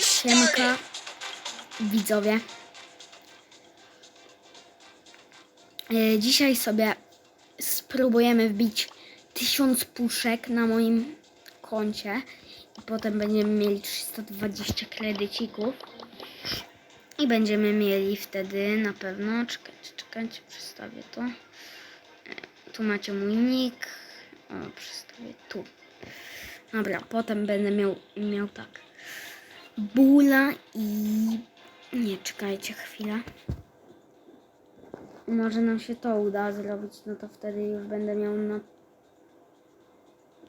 Siemka, widzowie. E, Dzisiaj sobie spróbujemy wbić 1000 puszek na moim koncie i potem będziemy mieli 320 kredycików i będziemy mieli wtedy na pewno, czekajcie, czekajcie, przedstawię to. E, Tu macie mój nick, o, przedstawię tu. Dobra, potem będę miał, miał tak. Bula i... Nie, czekajcie chwilę. Może nam się to uda zrobić, no to wtedy już będę miał na...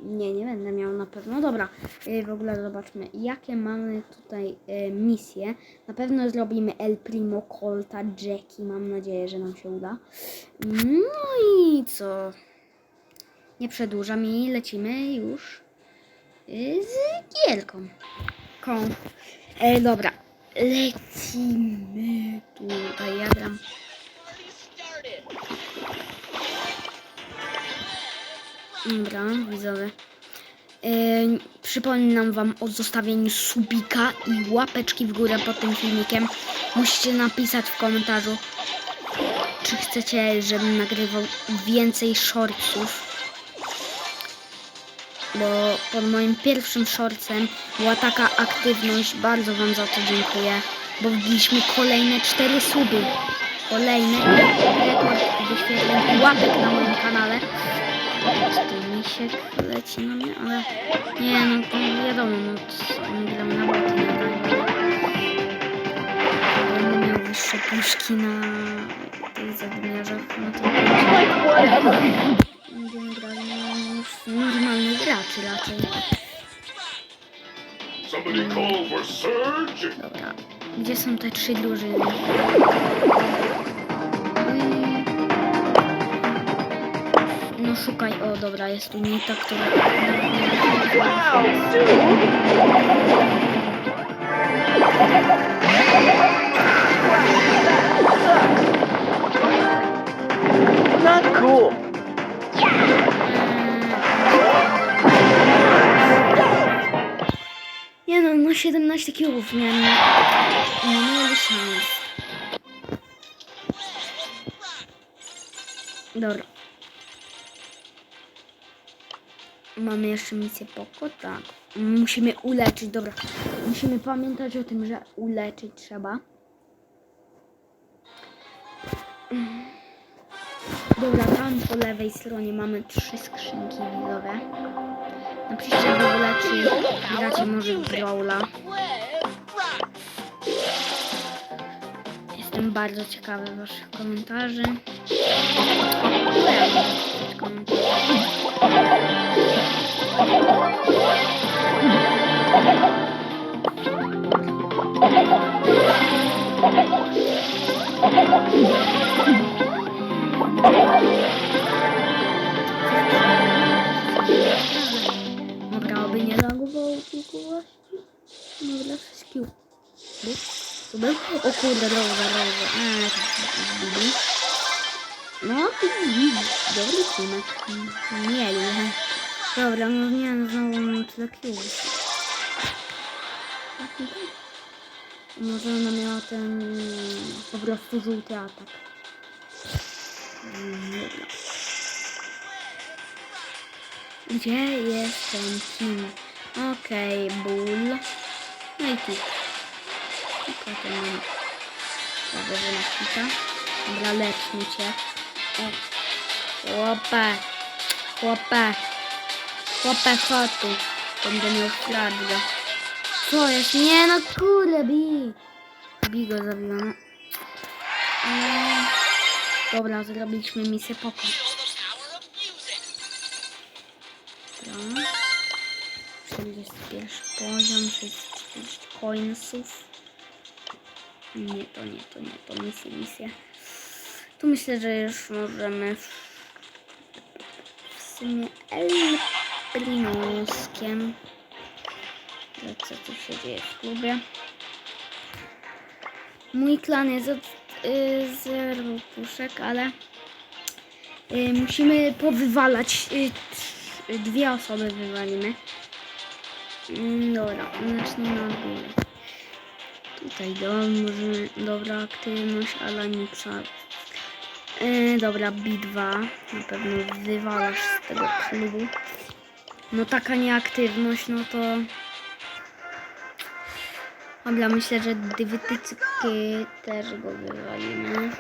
Nie, nie będę miał na pewno. Dobra, y, w ogóle zobaczmy, jakie mamy tutaj y, misje. Na pewno zrobimy El Primo, Colta, Jackie. Mam nadzieję, że nam się uda. No i co? Nie przedłużam i lecimy już y, z gierką.Ką. E, dobra, lecimy tutaj, ja gram. Dobra, widzowie. E, przypominam wam o zostawieniu subika i łapeczki w górę pod tym filmikiem. Musicie napisać w komentarzu, czy chcecie, żebym nagrywał więcej shortsów. Bo pod moim pierwszym shortsem była taka aktywność, bardzo wam za to dziękuję. Bo wbiliśmy kolejne 4 suby. Kolejny rekord wyświetleń łapek na moim kanale. Tu misiek leci na mnie, ale nie no to wiadomo, no co, nie gram na boty, nie. Będę miał wyższe puszki na tych zadymiarzach, no to graczy raczej. Dobra, gdzie są te trzy drużyny? No szukaj, o dobra, jest tu Nita, która... Not cool. 17 kilów miałem. Nie mieli szans. Dobra. Mamy jeszcze misję Poko, tak. Musimy uleczyć, dobra. Musimy pamiętać o tym, że uleczyć trzeba. Dobra, tam po lewej stronie mamy trzy skrzynki widzowe. Napiszcie w ogóle, czy gracie może w Brawla. Jestem bardzo ciekawy waszych komentarzy. Komentarzy. Oby nie lagowało tylko właśnie. No dla wszystkich. Tu był? O kurde, droga, droga. Eee. No, dobry teamek. Mieli. Dobra, no nie, no znowu tyle kilów. Może ona miała ten po prostu żółty atak. Dobra. Gdzie jest ten team? Okej, ból. No i tu. I potem mam prawie że na kita. Dobra, leczmy cię. O. Chłopie. Chłopie. Chłopie, chodź tu. Będę miał flagę. Co jest? Nie no kurde, bi. Bi go zabiła, no. Eee, Dobra, zrobiliśmy misję pokój. Dobra. 41 poziom, 640 coinsów. Nie, to nie, to nie, to misje, misje. Tu myślę, że już możemy w, w sumie El Primuskiem. Co tu się dzieje w klubie? Mój klan jest od y, zero puszek, ale y, musimy powywalać. Y, dwie osoby wywalimy. Mm, Dobra, zacznijmy od góry. Tutaj dobrze, dobra aktywność Alaniksa. Yy, dobra, bitwa. Na pewno wywalasz z tego klubu. No taka nieaktywność, no to... Dobra, myślę, że dywytycki też go wywalimy.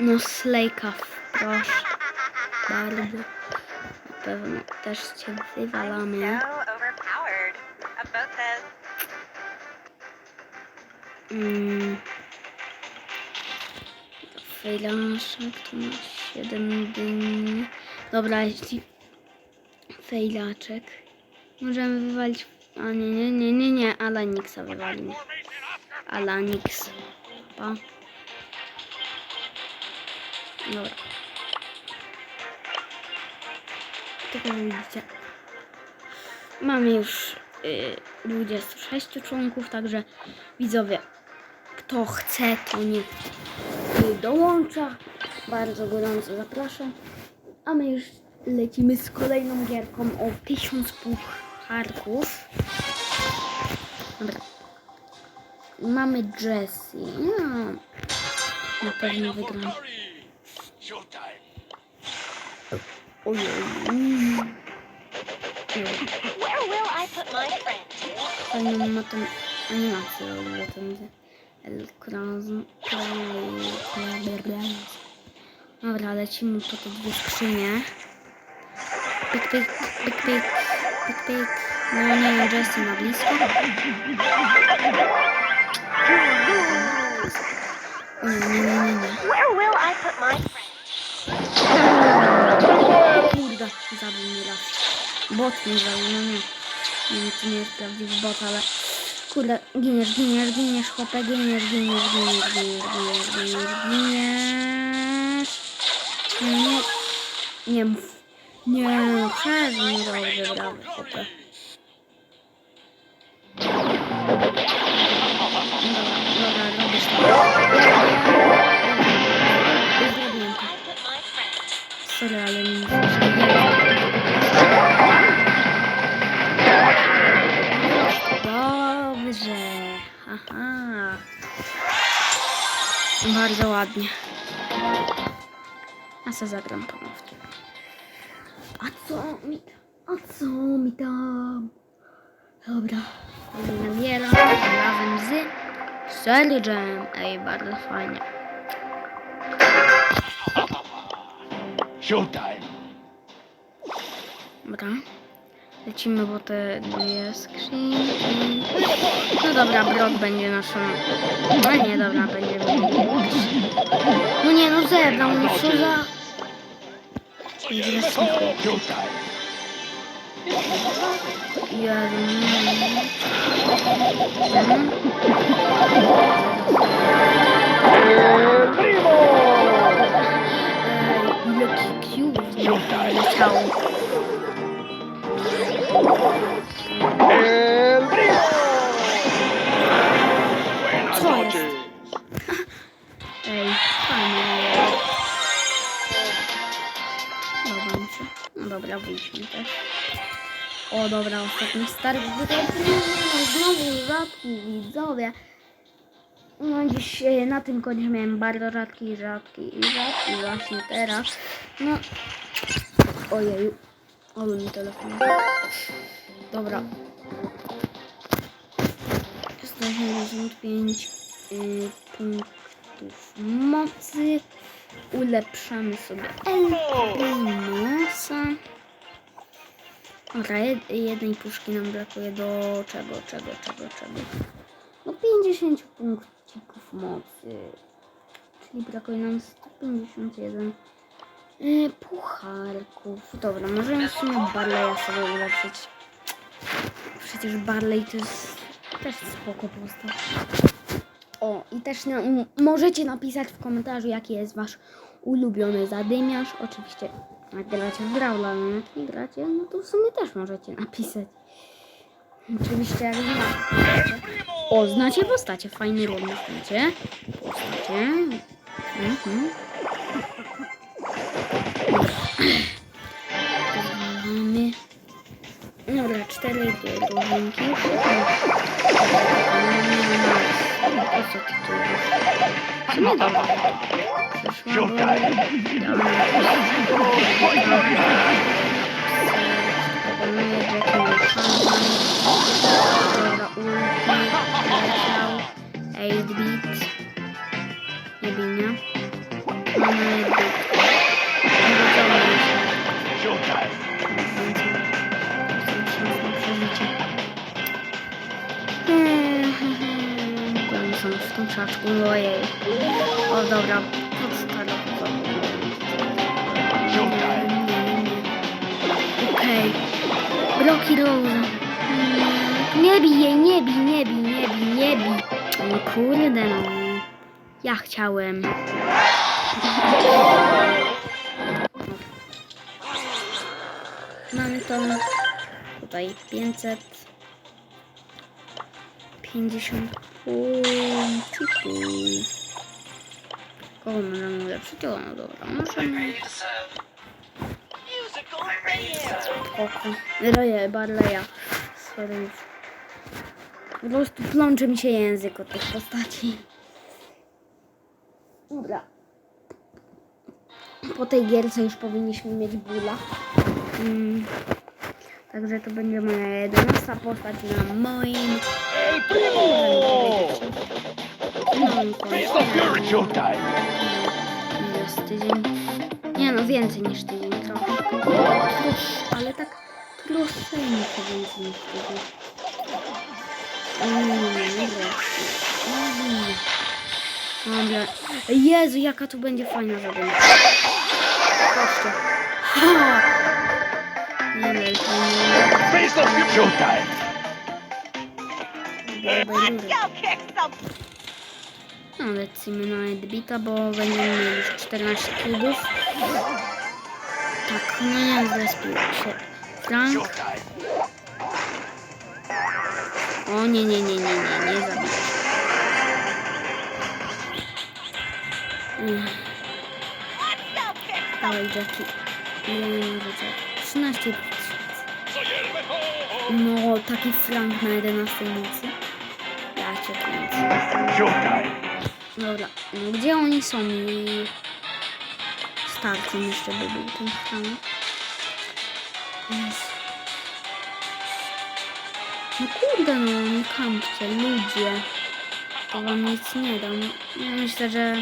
No Slejka, proszę. Na pewno też cię wywalamy. Mm. Fejlaszek tu ma 7 dni. Dobra, jeśli fejlaczek. Możemy wywalić. A nie, nie, nie, nie, nie. Alaniksa wywalimy. Alanix. Pa. Dobra. Tak jak widzicie. Mamy już y, 26 członków, także widzowie, kto chce, to niech dołącza. Bardzo gorąco zapraszam. A my już lecimy z kolejną gierką o 1000 pucharków. Dobra. Mamy Jessie. No, na pewno wygram. Ojej. Tą animację w ogóle ten El Krazm. Dobra, lecimy po te dwie skrzynie. Pik, pik, pik, pik, pik, pik. No nie, Jesse na blisko. O nie, nie, nie, nie, nie. Where will I put my friend? Kurde, zabił mnie raz. Bot mnie zabił, no nie. Nie wiem, czy nie jest prawdziwy bot, ale... Kurde, giniesz, giniesz, giniesz, chłopie, giniesz, giniesz, giniesz, giniesz, giniesz, giniesz, giniesz. Nie, nie, nie mów. Nie, no przerwij, dobrze, brawo, chłopie. Dobra, robisz to. To. Sorry, ale nie Aha. Bardzo ładnie. A co zagram ponownie? A co mi... A co mi tam? Dobra. Nabieram razem z Sergem. Ej, bardzo fajnie. Showtime. Dobra. Lecimy po te dwie skrzynki. No dobra, Brok będzie naszą... No nie, dobra, będzie... No nie, no zebrał, no co za... Jezu, Showtime. Jezu, nie. Ile kikiów leciało. Co jest? Ej, fajnie. Dobra. No dobra, wyjdźmy też. O dobra, ostatni start wygrał. Znowu rzadki widzowie. No dziś e, na tym końcu miałem bardzo rzadki, rzadki i rzadki właśnie teraz. No. Ojeju. O, mi telefon. Dobra. 175 y, punktów mocy. Ulepszamy sobie Elprimusa. Dobra, jed, jednej puszki nam brakuje do czego, czego, czego, czego. No 50 punkcików mocy. Czyli brakuje nam 151 y, pucharków. Dobra, możemy w sumie Barleya sobie ulepszyć. Przecież Barley to jest też spoko postać. O, i też na, możecie napisać w komentarzu, jaki jest wasz ulubiony zadymiarz. Oczywiście, jak gracie w Brawla, jak nie gracie, no to w sumie też możecie napisać. Oczywiście, jak znacie. O, znacie postacie, fajny również znacie. Postacie. Mhm. Dobra. Mamy. Dobra, cztery drużynki. Po co ty tu? Co nie dobra? Przyszła, bo... Proponuję Jackie Mulholland. Dobra, ulti, leciał. 8-bit. Nie binia. Mamy 8-bit. Krzaczku. Ojej. O dobra. Showtime. Okej. Rocky Rose. Nie bij jej, nie bij, nie bij, nie bij, nie bij. No kurde no. Ja chciałem. Mamy to tutaj 500 50 punktów. Kogo możemy ulepszyć? O, no dobra. Musical radio. Spoko. Roję Barleya. Sorry. Po prostu plącze mi się język od tych postaci. Dobra. Po tej gierce już powinniśmy mieć bóla. Mm. Także to będzie moja jedenasta postać na moim... Nowym koncie. Showtime. Jest tydzień. Nie no, więcej niż tydzień trochę. Trosz, ale tak troszeczkę więcej niż tydzień. Dobra. Mm. Dobra. Jezu, jaka tu będzie fajna zabawa. Patrzcie. Nie to nie Face of you. Showtime. Let's kick some No, lecimy na Edbita, bo będziemy mieli już 14 klubów. Tak, no nie zrespił się. Frank. O nie, nie, nie, nie, nie, nie zabiję. Mm, go kick Dawaj, Jackie. Ile mam życia? 13 tysięcy. No, taki Frank na 11 nocy. Ja cię kręcę. Dobra, no gdzie oni są i starczy jeszcze by był ten. Jezu. No kurde no, nie kampcie, ludzie. To wam nic nie dam. Ja myślę, że...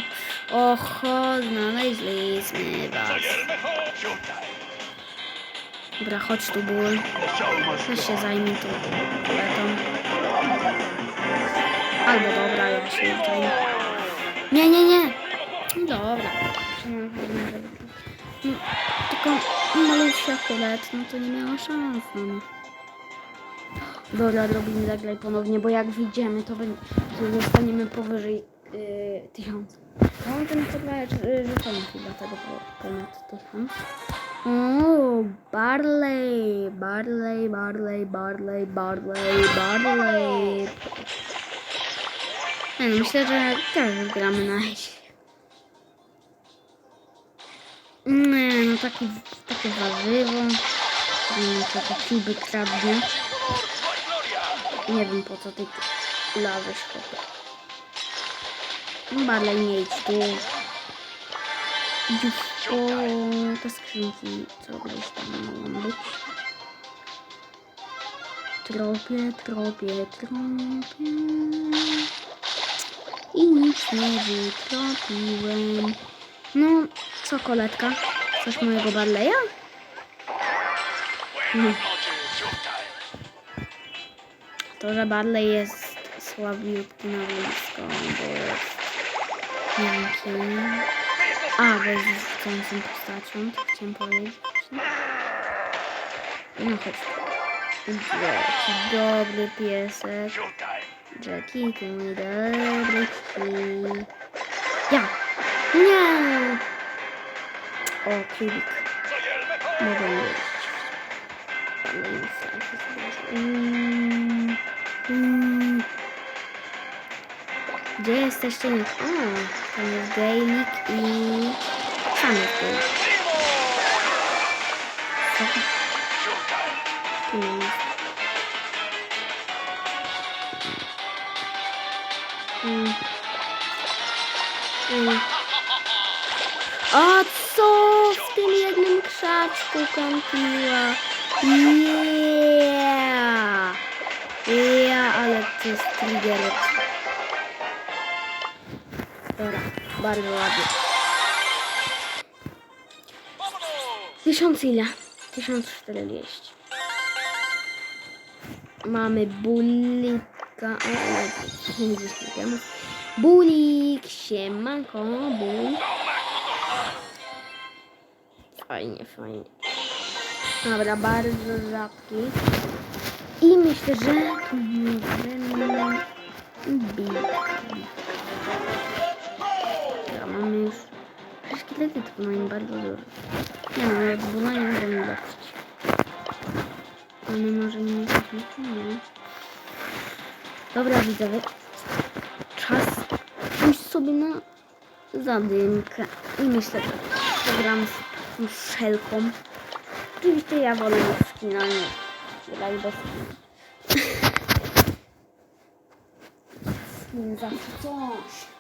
Oho, znaleźliśmy was. Dobra, chodź tu, ból. Weź się zajmij tą koletą. Albo dobra, ja się już zajmę. Nie, nie, nie. Dobra. No, Tylko malusia kolet, no to nie miała szans. No. Dobra, robimy zagraj ponownie, bo jak wyjdziemy, to, zostaniemy powyżej yy, tysiąca. Mam ten yy, żetonki, dlatego po- ponad tysiąc. O, Barley, Barley, Barley, Barley, Barley, Barley. Nie, no, myślę, że też gramy na. Nie, no taki, takie warzywo. Nie wiem, co to kiby kradnie. Nie wiem po co lawisz chłopie. No, Barley, nie idź tu. Po te skrzynki, co gdzieś tam mogą być. Tropie, tropie, tropie. I nic nie wytropiłem. No, co koletka? Coś mojego Barleya? Showtime. To, że Barley jest słabiutki na blisko, bo jest... Kim. A, bo jest rzucającą postacią, tak chciałem powiedzieć. No chodź. Jaki dobry piesek. Jackie, ty mój dobry kij. Ja! Nie! O, kubik. Mogę jeść. Nie strasznie sobie. Mm, mm. Gdzie jesteście? A, tam jest Gaelic i... Sam jest Tu nie mm. mm. co w tym jednym krzaczku kąpiła? Yeah! Yeah, ale to jest triggerek. Bardzo ładnie. Tysiąc ile? 1040. Mamy bulika. O, nie nie Bulik, siemanko, bulik. Fajnie, fajnie. Dobra, bardzo rzadki. I myślę, że możemy bić. Mamy już szkielety, tylko mają bardzo dużo. Nie no, jak bula nie możemy zobaczyć. Ale może nie jesteśmy nie. Dobra, widzowie. Czas pójść sobie na zadymkę. I myślę, że zagram z tą szelką. Oczywiście ja wolę bez skina, nie. Graj bez skina. Skin zawsze coś.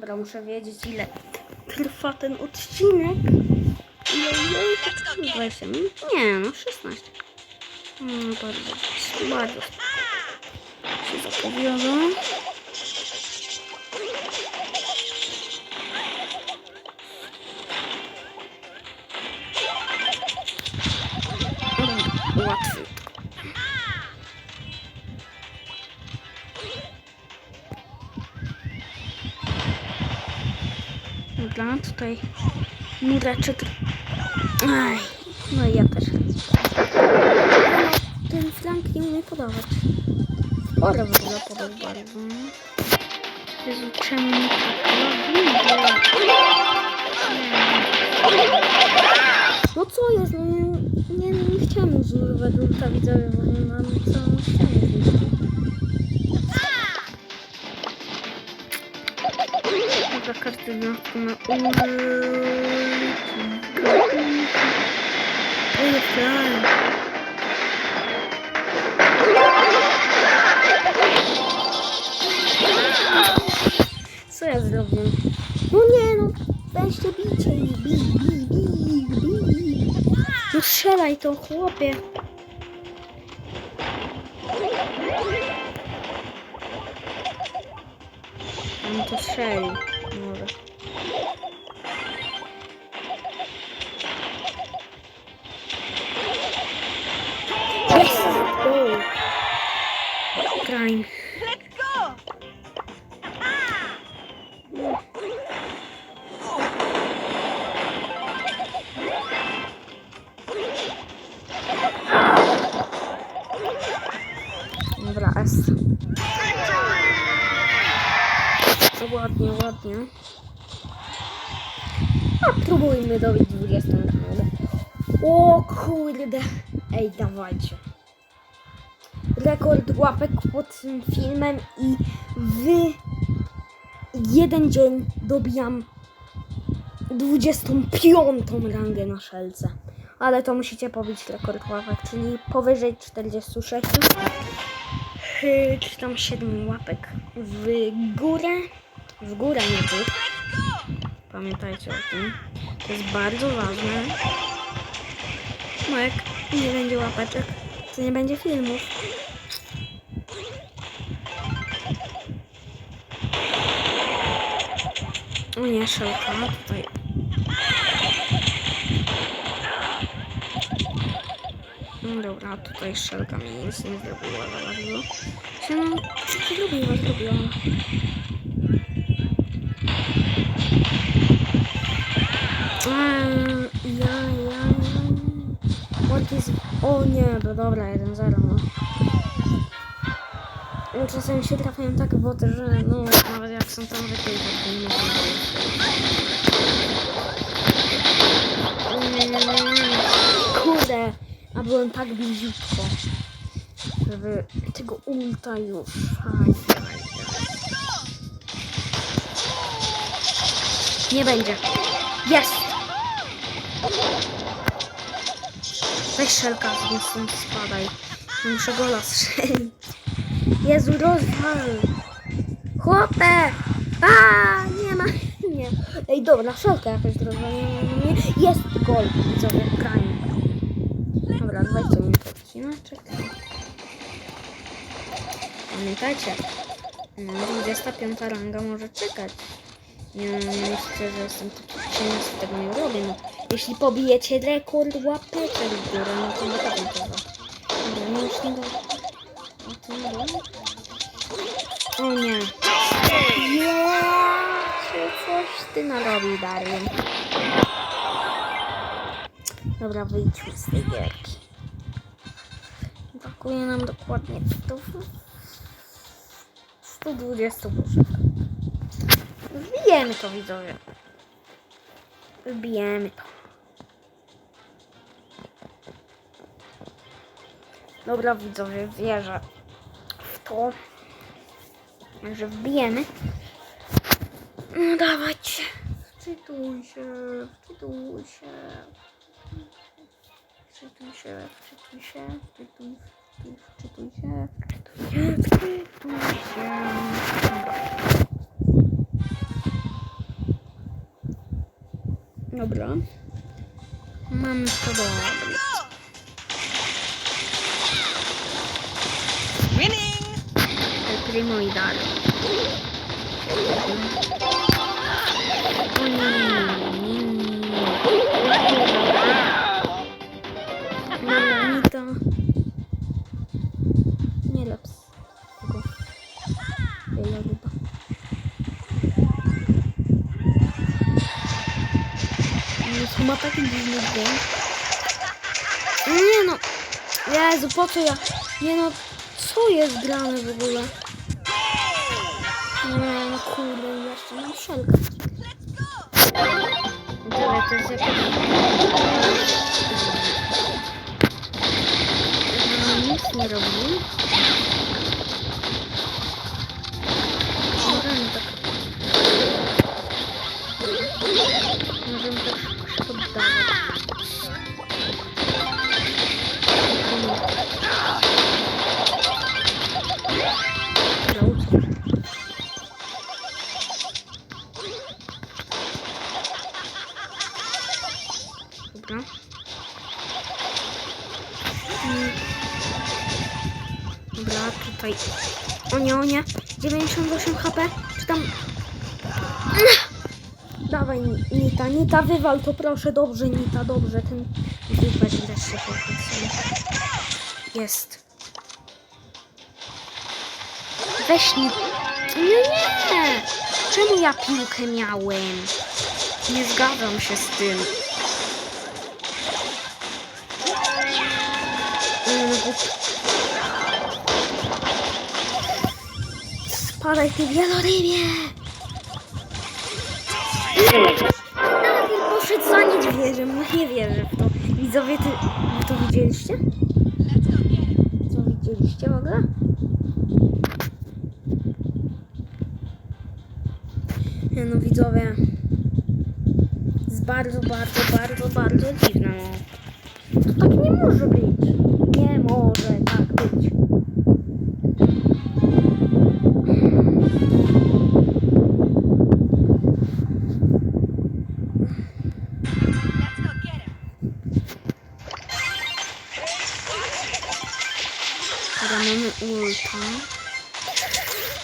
Dobra, muszę wiedzieć ile trwa ten odcinek. Ile, ile to trwa? 20 minut? Nie, no 16. No, bardzo, bardzo się zapowiada. Tutaj mureczek. Aj, no i ja też. Ten flank nie umie podawać. Sporo w ogóle podać bardzo. Jezu, czemu mi tak? No co jest? No nie, nie, nie chciałam już używać ulta widzowie, bo nie mam całą ścianę zniszczyć. Dobra, karty na flank. Co ja zrobię? No nie no, weźcie bicie i bij, bij, bij, bij. No strzelaj to, chłopie. No to strzeli. Prime. Let's go! Dobra, S. To ładnie, ładnie. A próbujmy dobić 20 rangę. O kurde. Ej, dawajcie. Rekord łapek pod tym filmem i w jeden dzień dobijam 25 rangę na szelce. Ale to musicie pobić rekord łapek, czyli powyżej 46 yy, czy tam 7 łapek w górę. W górę, nie tu. Pamiętajcie o tym. To jest bardzo ważne. No jak nie będzie łapeczek, to nie będzie filmów. O nie, szelka tutaj. No dobra, tutaj szelka mi nic nie zrobiła za bardzo. Się no, co zrobiła, zrobiła. Eee, Ja, ja, ja. Is... O nie, no dobra, 1-0, no. No, Czasem się trafiają takie boty, że no, nawet jak są tam nie, nie, nie. Kurde, a byłem tak bliziutko, żeby tego ulta już. Aj, aj, aj. Nie będzie. Jest! Weź szelka, więc stąd spadaj. Muszę gola strzelić. Jezu, rozwal. Chłopie! A, nie ma. Nie. Ej, dobra, szalka jakoś rozwaliła. Jest gol. Widzowie, grajmy. Dobra, 20 minut odcineczek. Pamiętajcie, no, 25 ranga może czekać. Nie, nie myślcie, że jestem taki cieniec, tego nie robię. No, jeśli pobijecie rekord łapeczek w górę, no to na pewno za. Dobra, nie już nie do... O nie. Coś ty narobił, Darwin? Dobra, wyjdźmy z tej gierki. Brakuje nam dokładnie 100, 120 duszek. Wbijemy to, widzowie. Wbijemy to. Dobra, widzowie, wierzę w to, że wbijemy. No dawać. Wczytuj się, wczytuj się. Wczytuj się, wczytuj się, wczytuj, wczytuj, wczytuj się, wczytuj się, wczytuj się. Dobra. Mamy to dobre. Dalej. O nie, nie, nie, to... Nie leps. Tego. Tej chyba. Jezu, ma taki dziwny dźwięk. No nie no. Jezu, po co ja... Nie no, co jest grane w ogóle? Kurde, jeszcze mam szelkę. Dobra, to jest jakaś... wywal to proszę. Dobrze, Nita, dobrze. Ten Creeper też się pochwycił. Jest. Weź mi. Nie, nie. Czemu ja piłkę miałem? Nie zgadzam się z tym. Mm, Spadaj ty wielorybie! Poszedł za niedźwiedziem, no nie wierzę w to. Widzowie, ty, to widzieliście? Co widzieliście w ogóle? Nie no widzowie. Jest bardzo, bardzo, bardzo, bardzo dziwne. No.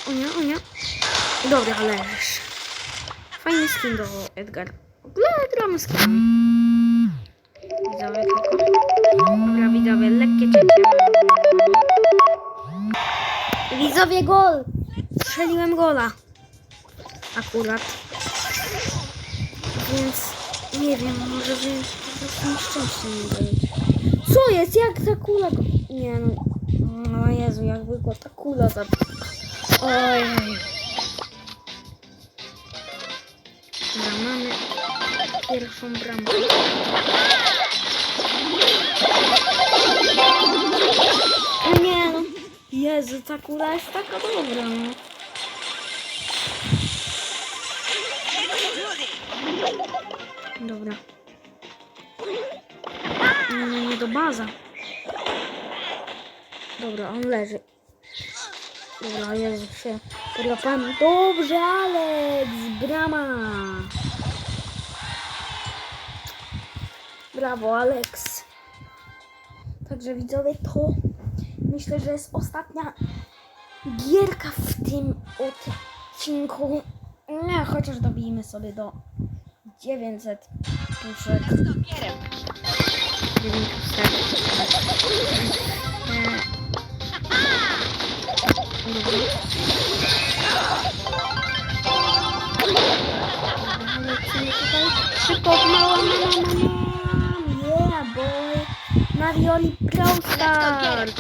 O nie, o nie. Dobra, leżysz. Fajny skin do Edgar. W ogóle gramy z. Widzowie tylko. Dobra, widzowie, lekkie cięcie. Widzowie, gol! Strzeliłem gola. Akurat. Więc nie wiem, może wy po prostu nieszczęście nie dajecie. Co jest? Jak ta kula... Nie no. O Jezu, jakby go ta kula za... Oj. Dobra, mamy pierwszą bramkę. No nie no. Jezu, ta kula jest taka dobra, no. Dobra. No, no nie do baza. Dobra, on leży. Dobra, Jezu się drapamy. Dobrze, Alex! Brama! Brawo, Alex! Także widzowie, to myślę, że jest ostatnia gierka w tym odcinku. Nie, chociaż dobijmy sobie do 900 puszek. Let's Szybko, mała mama, mama. Yeah, boy. Marioli Pro Stars.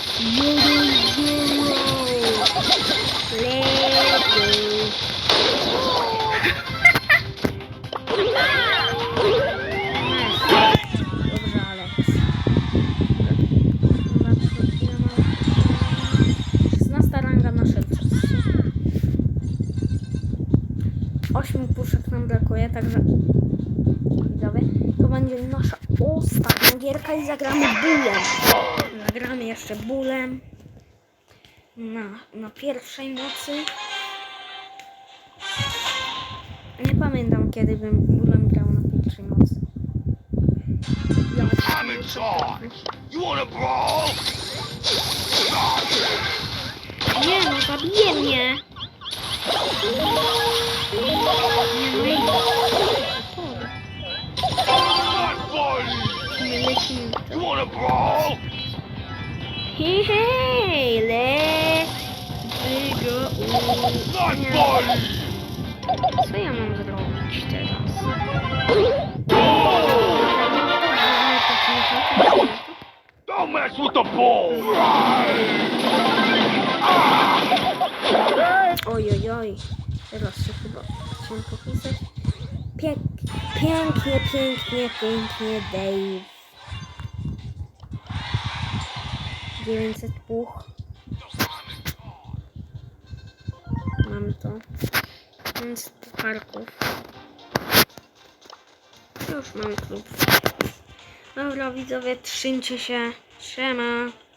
Zagramy bólem. Zagramy jeszcze bólem na, na pierwszej nocy. Nie pamiętam kiedy bym bólem grał na pierwszej nocy. Ja I'm in charge. You wanna brawl? Nie no, zabije mnie! Nie no Wanna brawl? Hej, hej, let's go. Not fun. Co ja mam zrobić teraz? Don't mess with the ball. Oj, oj. Teraz się chyba chciałem popisać. Pięk, pięknie, pięknie, pięknie, Dave. 900 puch. Mamy to. 500 pucharków. Już mam klub. Dobra, widzowie, trzymcie się. Siema.